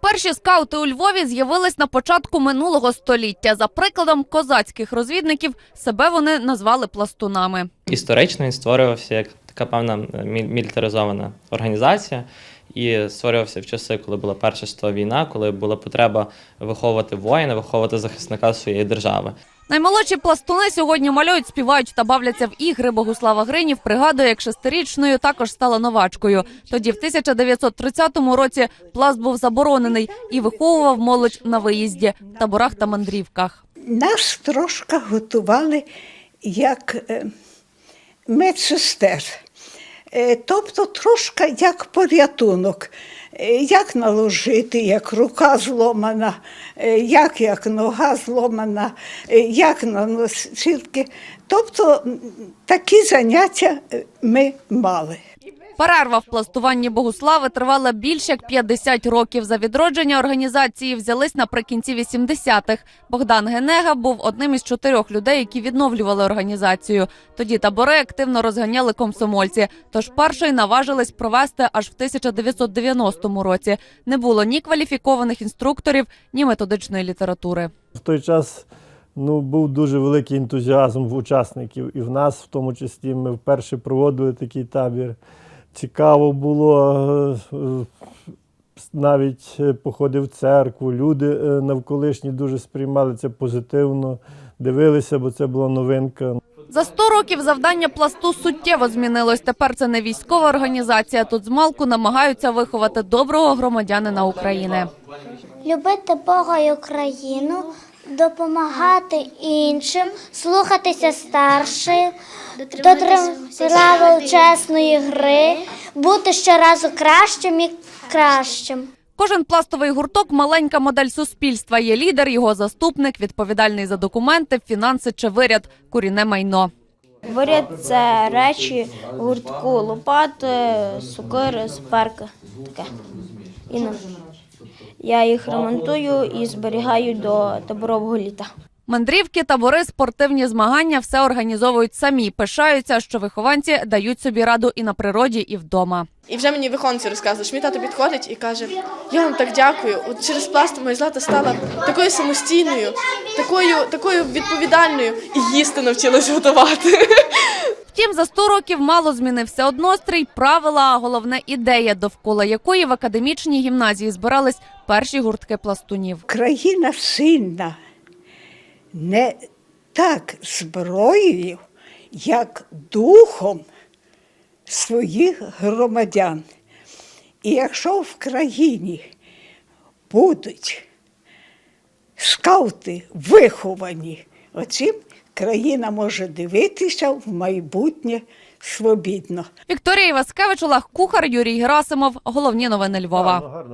Перші скаути у Львові з'явились на початку минулого століття. За прикладом козацьких розвідників себе вони назвали пластунами. Історично він створювався як така певна мі- мілітаризована організація і створювався в часи, коли була Перша світова війна, коли була потреба виховувати воїна, виховувати захисника своєї держави. Наймолодші пластуни сьогодні малюють, співають та бавляться в ігри. Богуслава Гринів пригадує, як шестирічною також стала новачкою. Тоді, в 1930 році, пласт був заборонений і виховував молодь на виїзді, таборах та мандрівках. Нас трошки готували як е, медсестер. Е, Тобто трошки як порятунок, Е, як наложити, як рука зломана, е, як, як нога зломана, як на носилки. Тобто такі заняття ми мали. Перерва в пластуванні Богуслави тривала більше як 50 років. За відродження організації взялись наприкінці 80-х. Богдан Генега був одним із чотирьох людей, які відновлювали організацію. Тоді табори активно розганяли комсомольці. Тож перший наважились провести аж в 1990 році. Не було ні кваліфікованих інструкторів, ні методичної літератури. В той час ну, був дуже великий ентузіазм в учасників, і в нас, в тому числі, ми вперше проводили такий табір. Цікаво було е, навіть е, походи в церкву. Люди е, навколишні дуже сприймали це позитивно, дивилися, бо це була новинка. За 100 років завдання пласту суттєво змінилось. Тепер це не військова організація. Тут змалку намагаються виховати доброго громадянина України. любити Бога і Україну, допомагати іншим, слухатися старших, дотримуватися правил чесної гри, бути щоразу кращим і кращим. Кожен пластовий гурток маленька модель суспільства. Є лідер, його заступник, відповідальний за документи, фінанси чи виряд, куріне майно. Виряд це речі гуртку, лопати, сокири, суперки. Таке. І я їх ремонтую і зберігаю до таборового літа. Мандрівки, табори, спортивні змагання все організовують самі. Пишаються, що вихованці дають собі раду і на природі, і вдома. І вже мені вихованці розказують, що мій тато підходить і каже: Я вам так дякую. От через пласт моя злата стала такою самостійною, такою, такою відповідальною і їсти навчилась готувати. За 100 років мало змінився однострій, правила, а головне ідея, довкола якої в академічній гімназії збирались перші гуртки пластунів. Країна сильна не так зброєю, як духом своїх громадян. І якщо в країні будуть скаути виховані оцим, країна може дивитися в майбутнє свобідно. Вікторія Іваскевич, Олег Кухар, Юрій Герасимов. Головні новини Львова.